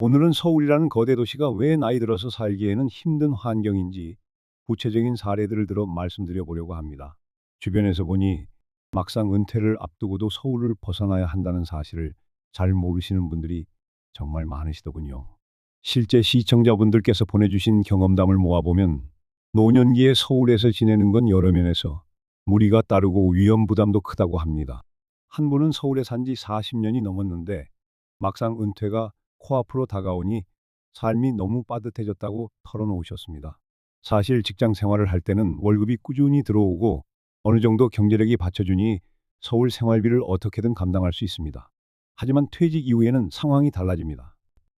오늘은 서울이라는 거대 도시가 왜 나이 들어서 살기에는 힘든 환경인지 구체적인 사례들을 들어 말씀드려 보려고 합니다. 주변에서 보니 막상 은퇴를 앞두고도 서울을 벗어나야 한다는 사실을 잘 모르시는 분들이 정말 많으시더군요. 실제 시청자분들께서 보내주신 경험담을 모아보면 노년기에 서울에서 지내는 건 여러 면에서 무리가 따르고 위험 부담도 크다고 합니다. 한 분은 서울에 산 지 40년이 넘었는데 막상 은퇴가 코앞으로 다가오니 삶이 너무 빠듯해졌다고 털어놓으셨습니다. 사실 직장 생활을 할 때는 월급이 꾸준히 들어오고 어느 정도 경제력이 받쳐주니 서울 생활비를 어떻게든 감당할 수 있습니다. 하지만 퇴직 이후에는 상황이 달라집니다.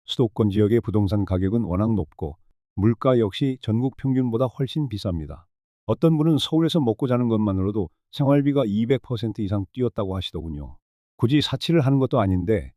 수도권 지역의 부동산 가격은 워낙 높고 물가 역시 전국 평균보다 훨씬 비쌉니다. 어떤 분은 서울에서 먹고 자는 것만으로도 생활비가 200% 이상 뛰었다고 하시더군요. 굳이 사치를 하는 것도 아닌데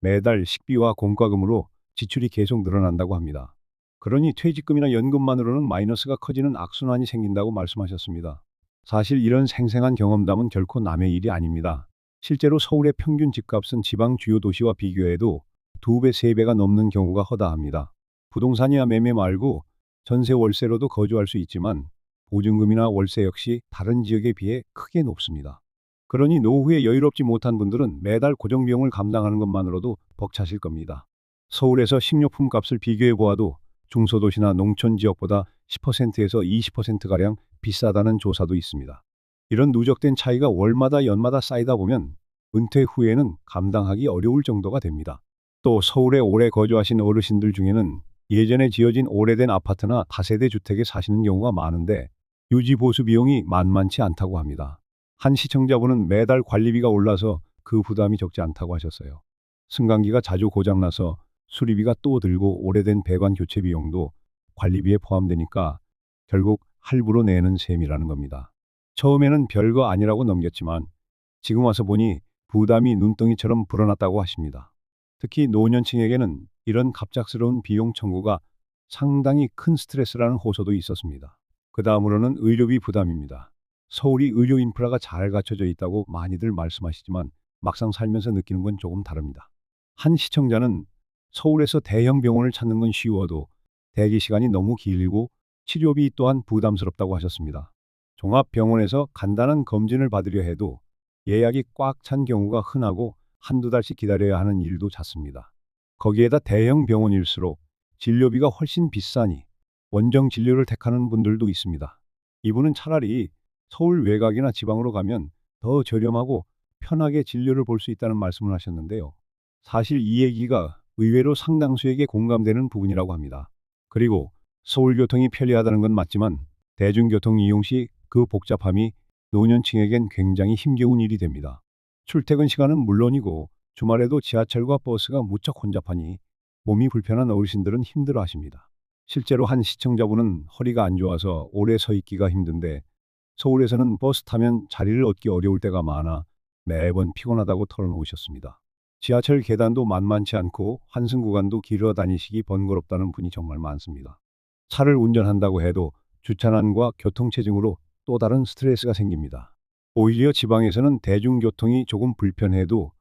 매달 식비와 공과금으로 지출이 계속 늘어난다고 합니다. 그러니 퇴직금이나 연금만으로는 마이너스가 커지는 악순환이 생긴다고 말씀하셨습니다. 사실 이런 생생한 경험담은 결코 남의 일이 아닙니다. 실제로 서울의 평균 집값은 지방 주요 도시와 비교해도 두 배, 세 배가 넘는 경우가 허다합니다. 부동산이나 매매 말고 전세 월세로도 거주할 수 있지만 보증금이나 월세 역시 다른 지역에 비해 크게 높습니다. 그러니 노후에 여유롭지 못한 분들은 매달 고정비용을 감당하는 것만으로도 벅차실 겁니다. 서울에서 식료품 값을 비교해 보아도 중소도시나 농촌 지역보다 10%에서 20%가량 비싸다는 조사도 있습니다. 이런 누적된 차이가 월마다 연마다 쌓이다 보면 은퇴 후에는 감당하기 어려울 정도가 됩니다. 또 서울에 오래 거주하신 어르신들 중에는 예전에 지어진 오래된 아파트나 다세대 주택에 사시는 경우가 많은데 유지 보수 비용이 만만치 않다고 합니다. 한 시청자분은 매달 관리비가 올라서 그 부담이 적지 않다고 하셨어요. 승강기가 자주 고장나서 수리비가 또 들고 오래된 배관 교체 비용도 관리비에 포함되니까 결국 할부로 내는 셈이라는 겁니다. 처음에는 별거 아니라고 넘겼지만 지금 와서 보니 부담이 눈덩이처럼 불어났다고 하십니다. 특히 노년층에게는 이런 갑작스러운 비용 청구가 상당히 큰 스트레스라는 호소도 있었습니다. 그 다음으로는 의료비 부담입니다. 서울이 의료 인프라가 잘 갖춰져 있다고 많이들 말씀하시지만 막상 살면서 느끼는 건 조금 다릅니다. 한 시청자는 서울에서 대형 병원을 찾는 건 쉬워도 대기 시간이 너무 길고 치료비 또한 부담스럽다고 하셨습니다. 종합병원에서 간단한 검진을 받으려 해도 예약이 꽉 찬 경우가 흔하고 한두 달씩 기다려야 하는 일도 잦습니다. 거기에다 대형 병원일수록 진료비가 훨씬 비싸니 원정 진료를 택하는 분들도 있습니다. 이분은 차라리 서울 외곽이나 지방으로 가면 더 저렴하고 편하게 진료를 볼 수 있다는 말씀을 하셨는데요. 사실 이 얘기가 의외로 상당수에게 공감되는 부분이라고 합니다. 그리고 서울교통이 편리하다는 건 맞지만 대중교통 이용 시 그 복잡함이 노년층에겐 굉장히 힘겨운 일이 됩니다. 출퇴근 시간은 물론이고 주말에도 지하철과 버스가 무척 혼잡하니 몸이 불편한 어르신들은 힘들어 하십니다. 실제로 한 시청자분은 허리가 안 좋아서 오래 서 있기가 힘든데 서울에서는 버스 타면 자리를 얻기 어려울 때가 많아 매번 피곤하다고 털어놓으셨습니다. 지하철 계단도 만만치 않고 환승 구간도 길어 다니시기 번거롭다는 분이 정말 많습니다. 차를 운전한다고 해도 주차난과 교통체증으로 또 다른 스트레스가 생깁니다. 오히려 지방에서는 대중교통이 조금 불편해도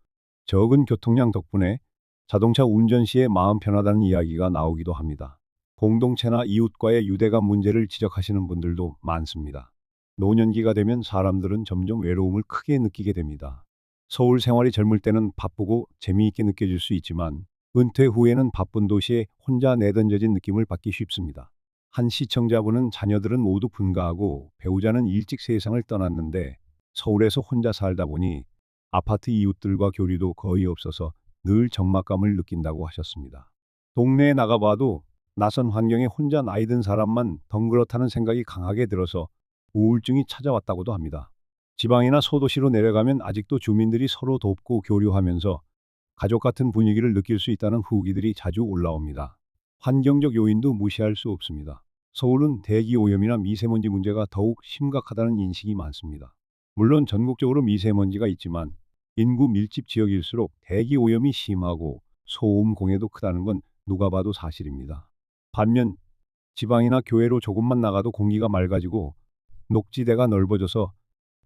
적은 교통량 덕분에 자동차 운전 시에 마음 편하다는 이야기가 나오기도 합니다. 공동체나 이웃과의 유대감 문제를 지적하시는 분들도 많습니다. 노년기가 되면 사람들은 점점 외로움을 크게 느끼게 됩니다. 서울 생활이 젊을 때는 바쁘고 재미있게 느껴질 수 있지만 은퇴 후에는 바쁜 도시에 혼자 내던져진 느낌을 받기 쉽습니다. 한 시청자분은 자녀들은 모두 분가하고 배우자는 일찍 세상을 떠났는데 서울에서 혼자 살다 보니 아파트 이웃들과 교류도 거의 없어서 늘 적막감을 느낀다고 하셨습니다. 동네에 나가봐도 낯선 환경에 혼자 나이 든 사람만 덩그렇다는 생각이 강하게 들어서 우울증이 찾아왔다고도 합니다. 지방이나 소도시로 내려가면 아직도 주민들이 서로 돕고 교류하면서 가족 같은 분위기를 느낄 수 있다는 후기들이 자주 올라옵니다. 환경적 요인도 무시할 수 없습니다. 서울은 대기 오염이나 미세먼지 문제가 더욱 심각하다는 인식이 많습니다. 물론 전국적으로 미세먼지가 있지만 인구 밀집 지역일수록 대기 오염이 심하고 소음 공해도 크다는 건 누가 봐도 사실입니다. 반면 지방이나 교외로 조금만 나가도 공기가 맑아지고 녹지대가 넓어져서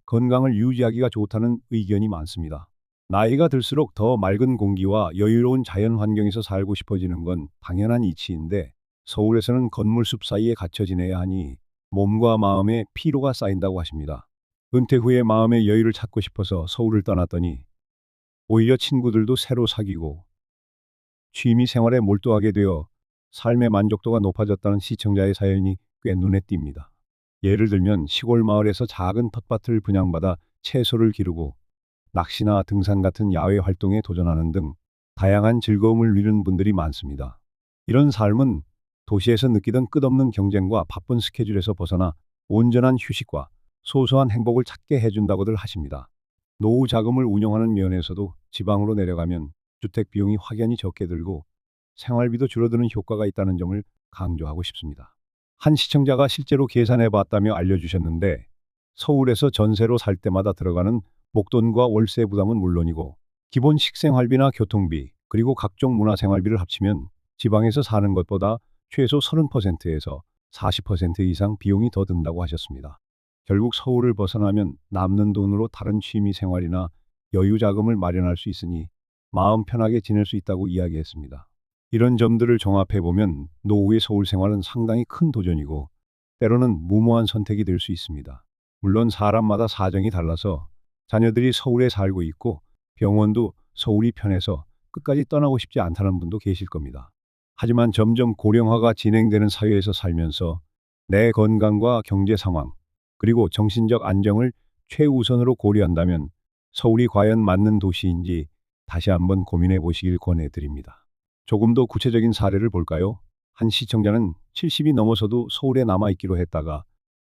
건강을 유지하기가 좋다는 의견이 많습니다. 나이가 들수록 더 맑은 공기와 여유로운 자연 환경에서 살고 싶어지는 건 당연한 이치인데 서울에서는 건물숲 사이에 갇혀 지내야 하니 몸과 마음에 피로가 쌓인다고 하십니다. 은퇴 후에 마음의 여유를 찾고 싶어서 서울을 떠났더니 오히려 친구들도 새로 사귀고 취미 생활에 몰두하게 되어 삶의 만족도가 높아졌다는 시청자의 사연이 꽤 눈에 띕니다. 예를 들면 시골 마을에서 작은 텃밭을 분양받아 채소를 기르고 낚시나 등산 같은 야외 활동에 도전하는 등 다양한 즐거움을 누리는 분들이 많습니다. 이런 삶은 도시에서 느끼던 끝없는 경쟁과 바쁜 스케줄에서 벗어나 온전한 휴식과 소소한 행복을 찾게 해준다고들 하십니다. 노후 자금을 운영하는 면에서도 지방으로 내려가면 주택 비용이 확연히 적게 들고 생활비도 줄어드는 효과가 있다는 점을 강조하고 싶습니다. 한 시청자가 실제로 계산해 봤다며 알려주셨는데 서울에서 전세로 살 때마다 들어가는 목돈과 월세 부담은 물론이고 기본 식생활비나 교통비 그리고 각종 문화생활비를 합치면 지방에서 사는 것보다 최소 30%에서 40% 이상 비용이 더 든다고 하셨습니다. 결국 서울을 벗어나면 남는 돈으로 다른 취미 생활이나 여유 자금을 마련할 수 있으니 마음 편하게 지낼 수 있다고 이야기했습니다. 이런 점들을 종합해 보면 노후의 서울 생활은 상당히 큰 도전이고 때로는 무모한 선택이 될 수 있습니다. 물론 사람마다 사정이 달라서 자녀들이 서울에 살고 있고 병원도 서울이 편해서 끝까지 떠나고 싶지 않다는 분도 계실 겁니다. 하지만 점점 고령화가 진행되는 사회에서 살면서 내 건강과 경제 상황, 그리고 정신적 안정을 최우선으로 고려한다면 서울이 과연 맞는 도시인지 다시 한번 고민해 보시길 권해드립니다. 조금 더 구체적인 사례를 볼까요? 한 시청자는 70이 넘어서도 서울에 남아있기로 했다가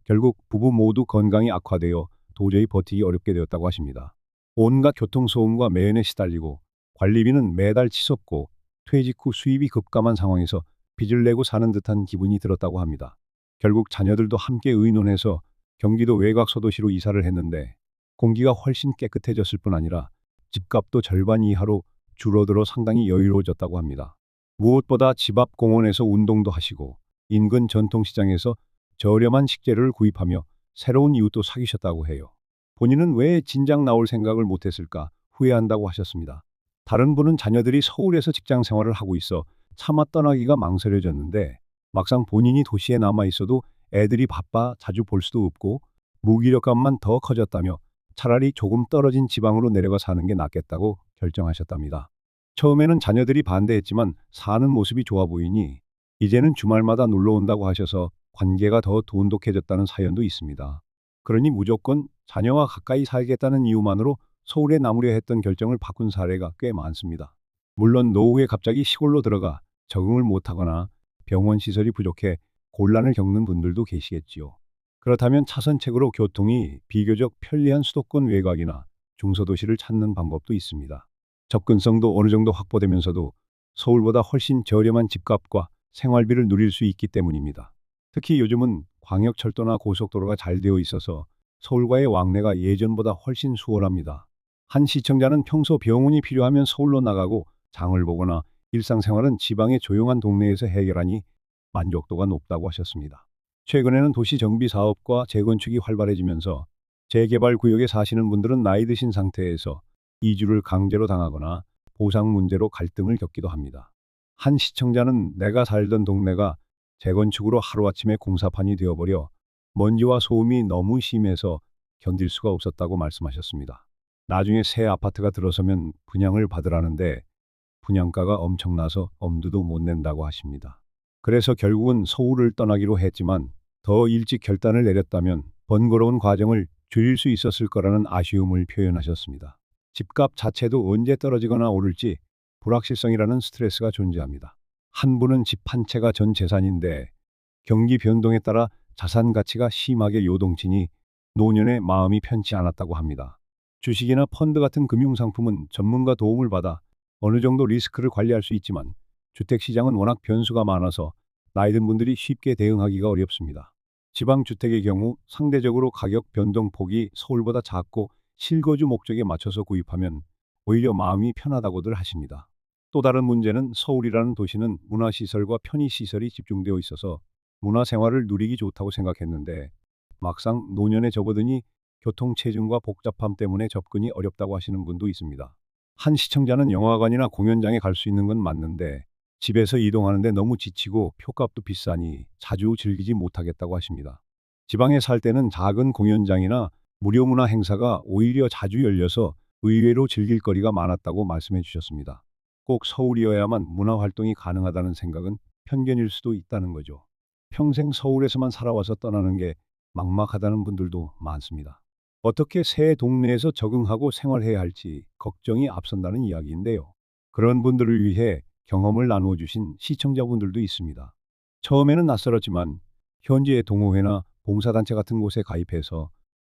결국 부부 모두 건강이 악화되어 도저히 버티기 어렵게 되었다고 하십니다. 온갖 교통소음과 매연에 시달리고 관리비는 매달 치솟고 퇴직 후 수입이 급감한 상황에서 빚을 내고 사는 듯한 기분이 들었다고 합니다. 결국 자녀들도 함께 의논해서 경기도 외곽 소도시로 이사를 했는데 공기가 훨씬 깨끗해졌을 뿐 아니라 집값도 절반 이하로 줄어들어 상당히 여유로워졌다고 합니다. 무엇보다 집 앞 공원에서 운동도 하시고 인근 전통시장에서 저렴한 식재료를 구입하며 새로운 이웃도 사귀셨다고 해요. 본인은 왜 진작 나올 생각을 못했을까 후회한다고 하셨습니다. 다른 분은 자녀들이 서울에서 직장 생활을 하고 있어 차마 떠나기가 망설여졌는데 막상 본인이 도시에 남아 있어도 애들이 바빠 자주 볼 수도 없고 무기력감만 더 커졌다며 차라리 조금 떨어진 지방으로 내려가 사는 게 낫겠다고 결정하셨답니다. 처음에는 자녀들이 반대했지만 사는 모습이 좋아 보이니 이제는 주말마다 놀러 온다고 하셔서 관계가 더 돈독해졌다는 사연도 있습니다. 그러니 무조건 자녀와 가까이 살겠다는 이유만으로 서울에 남으려 했던 결정을 바꾼 사례가 꽤 많습니다. 물론 노후에 갑자기 시골로 들어가 적응을 못하거나 병원 시설이 부족해 곤란을 겪는 분들도 계시겠지요. 그렇다면 차선책으로 교통이 비교적 편리한 수도권 외곽이나 중소도시를 찾는 방법도 있습니다. 접근성도 어느 정도 확보되면서도 서울보다 훨씬 저렴한 집값과 생활비를 누릴 수 있기 때문입니다. 특히 요즘은 광역철도나 고속도로가 잘 되어 있어서 서울과의 왕래가 예전보다 훨씬 수월합니다. 한 시청자는 평소 병원이 필요하면 서울로 나가고 장을 보거나 일상생활은 지방의 조용한 동네에서 해결하니 만족도가 높다고 하셨습니다. 최근에는 도시 정비 사업과 재건축이 활발해지면서 재개발 구역에 사시는 분들은 나이 드신 상태에서 이주를 강제로 당하거나 보상 문제로 갈등을 겪기도 합니다. 한 시청자는 내가 살던 동네가 재건축으로 하루아침에 공사판이 되어버려 먼지와 소음이 너무 심해서 견딜 수가 없었다고 말씀하셨습니다. 나중에 새 아파트가 들어서면 분양을 받으라는데 분양가가 엄청나서 엄두도 못 낸다고 하십니다. 그래서 결국은 서울을 떠나기로 했지만 더 일찍 결단을 내렸다면 번거로운 과정을 줄일 수 있었을 거라는 아쉬움을 표현하셨습니다. 집값 자체도 언제 떨어지거나 오를지 불확실성이라는 스트레스가 존재합니다. 한 분은 집 한 채가 전 재산인데 경기 변동에 따라 자산 가치가 심하게 요동치니 노년에 마음이 편치 않았다고 합니다. 주식이나 펀드 같은 금융상품은 전문가 도움을 받아 어느 정도 리스크를 관리할 수 있지만 주택시장은 워낙 변수가 많아서 나이 든 분들이 쉽게 대응하기가 어렵습니다. 지방주택의 경우 상대적으로 가격 변동폭이 서울보다 작고 실거주 목적에 맞춰서 구입하면 오히려 마음이 편하다고들 하십니다. 또 다른 문제는 서울이라는 도시는 문화시설과 편의시설이 집중되어 있어서 문화생활을 누리기 좋다고 생각했는데 막상 노년에 접어드니 교통체증과 복잡함 때문에 접근이 어렵다고 하시는 분도 있습니다. 한 시청자는 영화관이나 공연장에 갈 수 있는 건 맞는데 집에서 이동하는데 너무 지치고 표값도 비싸니 자주 즐기지 못하겠다고 하십니다. 지방에 살 때는 작은 공연장이나 무료 문화 행사가 오히려 자주 열려서 의외로 즐길 거리가 많았다고 말씀해 주셨습니다. 꼭 서울이어야만 문화 활동이 가능하다는 생각은 편견일 수도 있다는 거죠. 평생 서울에서만 살아와서 떠나는 게 막막하다는 분들도 많습니다. 어떻게 새 동네에서 적응하고 생활해야 할지 걱정이 앞선다는 이야기인데요. 그런 분들을 위해 경험을 나누어 주신 시청자분들도 있습니다. 처음에는 낯설었지만 현지의 동호회나 봉사단체 같은 곳에 가입해서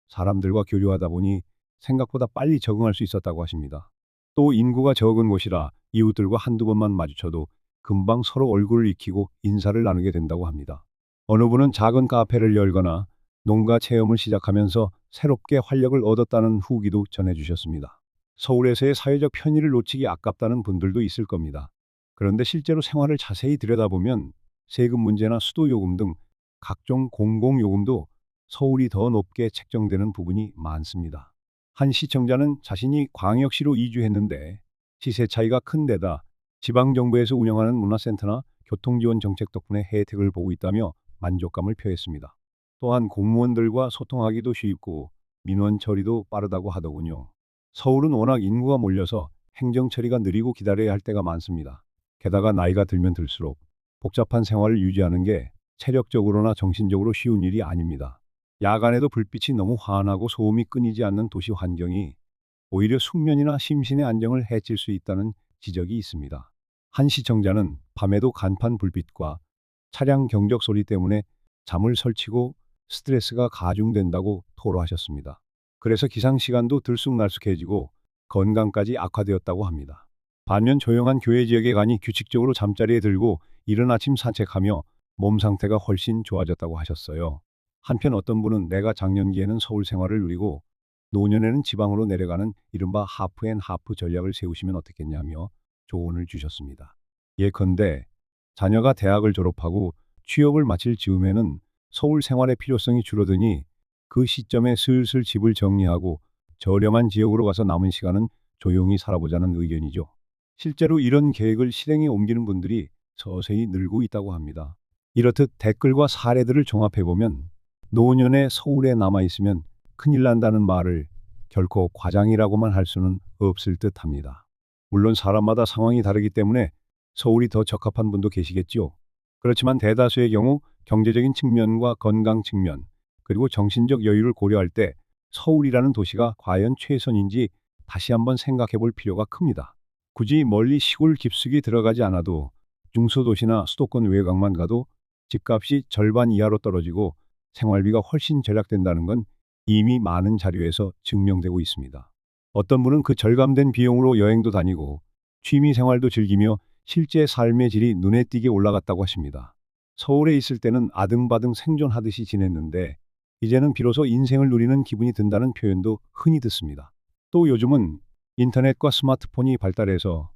사람들과 교류하다 보니 생각보다 빨리 적응할 수 있었다고 하십니다. 또 인구가 적은 곳이라 이웃들과 한두 번만 마주쳐도 금방 서로 얼굴을 익히고 인사를 나누게 된다고 합니다. 어느 분은 작은 카페를 열거나 농가 체험을 시작하면서 새롭게 활력을 얻었다는 후기도 전해주셨습니다. 서울에서의 사회적 편의를 놓치기 아깝다는 분들도 있을 겁니다. 그런데 실제로 생활을 자세히 들여다보면 세금 문제나 수도 요금 등 각종 공공 요금도 서울이 더 높게 책정되는 부분이 많습니다. 한 시청자는 자신이 광역시로 이주했는데 시세 차이가 큰 데다 지방정부에서 운영하는 문화센터나 교통지원 정책 덕분에 혜택을 보고 있다며 만족감을 표했습니다. 또한 공무원들과 소통하기도 쉽고 민원 처리도 빠르다고 하더군요. 서울은 워낙 인구가 몰려서 행정 처리가 느리고 기다려야 할 때가 많습니다. 게다가 나이가 들면 들수록 복잡한 생활을 유지하는 게 체력적으로나 정신적으로 쉬운 일이 아닙니다. 야간에도 불빛이 너무 환하고 소음이 끊이지 않는 도시 환경이 오히려 숙면이나 심신의 안정을 해칠 수 있다는 지적이 있습니다. 한 시청자는 밤에도 간판 불빛과 차량 경적 소리 때문에 잠을 설치고 스트레스가 가중된다고 토로하셨습니다. 그래서 기상 시간도 들쑥날쑥해지고 건강까지 악화되었다고 합니다. 반면 조용한 교외 지역에 가니 규칙적으로 잠자리에 들고 이른 아침 산책하며 몸 상태가 훨씬 좋아졌다고 하셨어요. 한편 어떤 분은 내가 작년기에는 서울 생활을 누리고 노년에는 지방으로 내려가는 이른바 하프앤 하프 전략을 세우시면 어떻겠냐며 조언을 주셨습니다. 예컨대 자녀가 대학을 졸업하고 취업을 마칠 즈음에는 서울 생활의 필요성이 줄어드니 그 시점에 슬슬 집을 정리하고 저렴한 지역으로 가서 남은 시간은 조용히 살아보자는 의견이죠. 실제로 이런 계획을 실행에 옮기는 분들이 서서히 늘고 있다고 합니다. 이렇듯 댓글과 사례들을 종합해보면 노년에 서울에 남아있으면 큰일 난다는 말을 결코 과장이라고만 할 수는 없을 듯 합니다. 물론 사람마다 상황이 다르기 때문에 서울이 더 적합한 분도 계시겠지요. 그렇지만 대다수의 경우 경제적인 측면과 건강 측면, 그리고 정신적 여유를 고려할 때 서울이라는 도시가 과연 최선인지 다시 한번 생각해 볼 필요가 큽니다. 굳이 멀리 시골 깊숙이 들어가지 않아도 중소도시나 수도권 외곽만 가도 집값이 절반 이하로 떨어지고 생활비가 훨씬 절약된다는 건 이미 많은 자료에서 증명되고 있습니다. 어떤 분은 그 절감된 비용으로 여행도 다니고 취미 생활도 즐기며 실제 삶의 질이 눈에 띄게 올라갔다고 하십니다. 서울에 있을 때는 아등바등 생존하듯이 지냈는데 이제는 비로소 인생을 누리는 기분이 든다는 표현도 흔히 듣습니다. 또 요즘은 인터넷과 스마트폰이 발달해서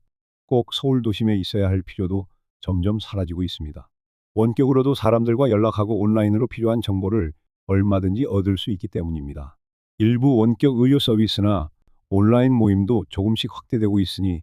꼭 서울 도심에 있어야 할 필요도 점점 사라지고 있습니다. 원격으로도 사람들과 연락하고 온라인으로 필요한 정보를 얼마든지 얻을 수 있기 때문입니다. 일부 원격 의료 서비스나 온라인 모임도 조금씩 확대되고 있으니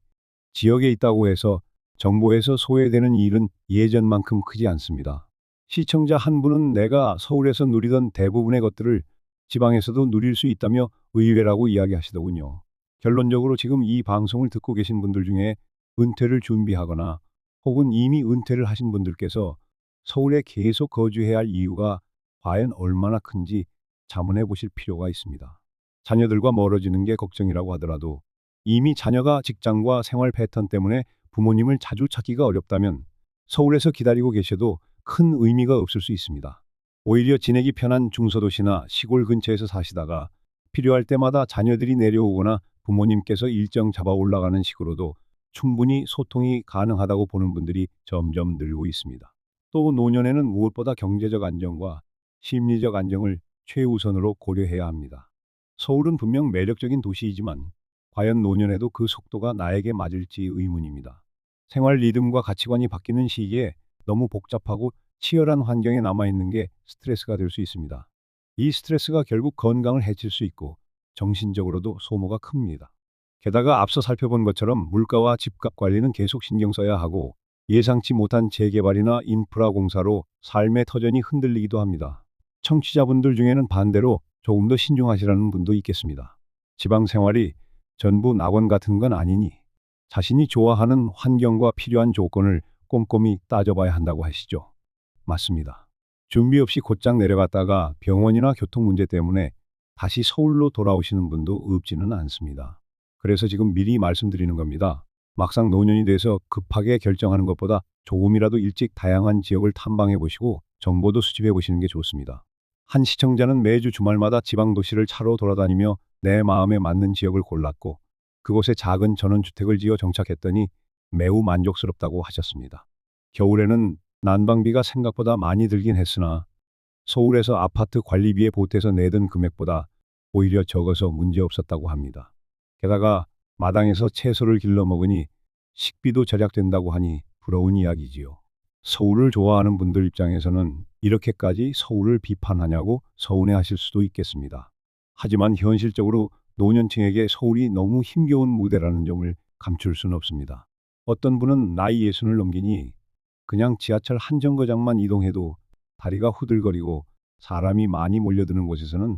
지역에 있다고 해서 정보에서 소외되는 일은 예전만큼 크지 않습니다. 시청자 한 분은 내가 서울에서 누리던 대부분의 것들을 지방에서도 누릴 수 있다며 의외라고 이야기하시더군요. 결론적으로 지금 이 방송을 듣고 계신 분들 중에 은퇴를 준비하거나 혹은 이미 은퇴를 하신 분들께서 서울에 계속 거주해야 할 이유가 과연 얼마나 큰지 자문해 보실 필요가 있습니다. 자녀들과 멀어지는 게 걱정이라고 하더라도 이미 자녀가 직장과 생활 패턴 때문에 부모님을 자주 찾기가 어렵다면 서울에서 기다리고 계셔도 큰 의미가 없을 수 있습니다. 오히려 지내기 편한 중소도시나 시골 근처에서 사시다가 필요할 때마다 자녀들이 내려오거나 부모님께서 일정 잡아 올라가는 식으로도 충분히 소통이 가능하다고 보는 분들이 점점 늘고 있습니다. 또 노년에는 무엇보다 경제적 안정과 심리적 안정을 최우선으로 고려해야 합니다. 서울은 분명 매력적인 도시이지만 과연 노년에도 그 속도가 나에게 맞을지 의문입니다. 생활 리듬과 가치관이 바뀌는 시기에 너무 복잡하고 치열한 환경에 남아있는 게 스트레스가 될 수 있습니다. 이 스트레스가 결국 건강을 해칠 수 있고 정신적으로도 소모가 큽니다. 게다가 앞서 살펴본 것처럼 물가와 집값 관리는 계속 신경 써야 하고 예상치 못한 재개발이나 인프라 공사로 삶의 터전이 흔들리기도 합니다. 청취자분들 중에는 반대로 조금 더 신중하시라는 분도 있겠습니다. 지방 생활이 전부 낙원 같은 건 아니니 자신이 좋아하는 환경과 필요한 조건을 꼼꼼히 따져봐야 한다고 하시죠. 맞습니다. 준비 없이 곧장 내려갔다가 병원이나 교통 문제 때문에 다시 서울로 돌아오시는 분도 없지는 않습니다. 그래서 지금 미리 말씀드리는 겁니다. 막상 노년이 돼서 급하게 결정하는 것보다 조금이라도 일찍 다양한 지역을 탐방해 보시고 정보도 수집해 보시는 게 좋습니다. 한 시청자는 매주 주말마다 지방 도시를 차로 돌아다니며 내 마음에 맞는 지역을 골랐고 그곳에 작은 전원주택을 지어 정착했더니 매우 만족스럽다고 하셨습니다. 겨울에는 난방비가 생각보다 많이 들긴 했으나 서울에서 아파트 관리비에 보태서 내던 금액보다 오히려 적어서 문제없었다고 합니다. 게다가 마당에서 채소를 길러 먹으니 식비도 절약된다고 하니 부러운 이야기지요. 서울을 좋아하는 분들 입장에서는 이렇게까지 서울을 비판하냐고 서운해하실 수도 있겠습니다. 하지만 현실적으로 노년층에게 서울이 너무 힘겨운 무대라는 점을 감출 수는 없습니다. 어떤 분은 나이 예순을 넘기니 그냥 지하철 한 정거장만 이동해도 다리가 후들거리고 사람이 많이 몰려드는 곳에서는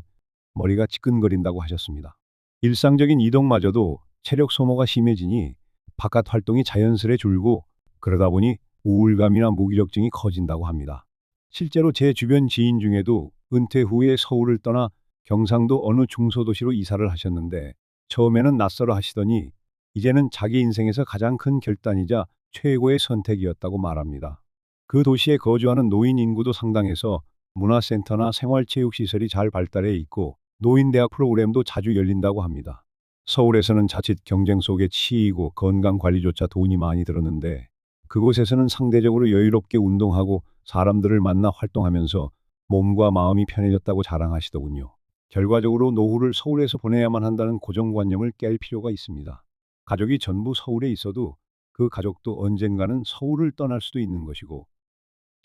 머리가 지끈거린다고 하셨습니다. 일상적인 이동마저도 체력 소모가 심해지니 바깥 활동이 자연스레 줄고 그러다 보니 우울감이나 무기력증이 커진다고 합니다. 실제로 제 주변 지인 중에도 은퇴 후에 서울을 떠나 경상도 어느 중소도시로 이사를 하셨는데 처음에는 낯설어 하시더니 이제는 자기 인생에서 가장 큰 결단이자 최고의 선택이었다고 말합니다. 그 도시에 거주하는 노인 인구도 상당해서 문화센터나 생활체육시설이 잘 발달해 있고 노인대학 프로그램도 자주 열린다고 합니다. 서울에서는 자칫 경쟁 속에 치이고 건강관리조차 돈이 많이 들었는데 그곳에서는 상대적으로 여유롭게 운동하고 사람들을 만나 활동하면서 몸과 마음이 편해졌다고 자랑하시더군요. 결과적으로 노후를 서울에서 보내야만 한다는 고정관념을 깰 필요가 있습니다. 가족이 전부 서울에 있어도 그 가족도 언젠가는 서울을 떠날 수도 있는 것이고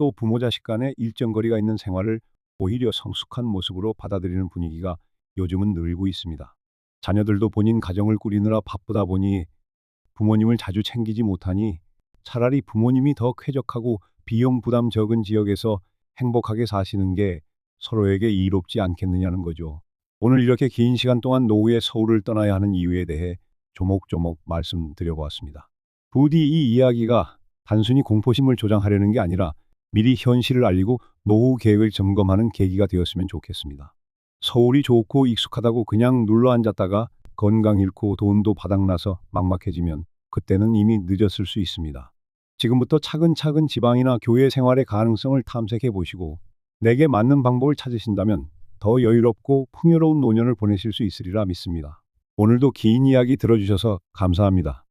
또 부모 자식 간의 일정 거리가 있는 생활을 오히려 성숙한 모습으로 받아들이는 분위기가 요즘은 늘고 있습니다. 자녀들도 본인 가정을 꾸리느라 바쁘다 보니 부모님을 자주 챙기지 못하니 차라리 부모님이 더 쾌적하고 비용 부담 적은 지역에서 행복하게 사시는 게 서로에게 이롭지 않겠느냐는 거죠. 오늘 이렇게 긴 시간 동안 노후에 서울을 떠나야 하는 이유에 대해 조목조목 말씀드려 보았습니다. 부디 이 이야기가 단순히 공포심을 조장하려는 게 아니라 미리 현실을 알리고 노후 계획을 점검하는 계기가 되었으면 좋겠습니다. 서울이 좋고 익숙하다고 그냥 눌러 앉았다가 건강 잃고 돈도 바닥나서 막막해지면 그때는 이미 늦었을 수 있습니다. 지금부터 차근차근 지방이나 교회 생활의 가능성을 탐색해 보시고 내게 맞는 방법을 찾으신다면 더 여유롭고 풍요로운 노년을 보내실 수 있으리라 믿습니다. 오늘도 긴 이야기 들어주셔서 감사합니다.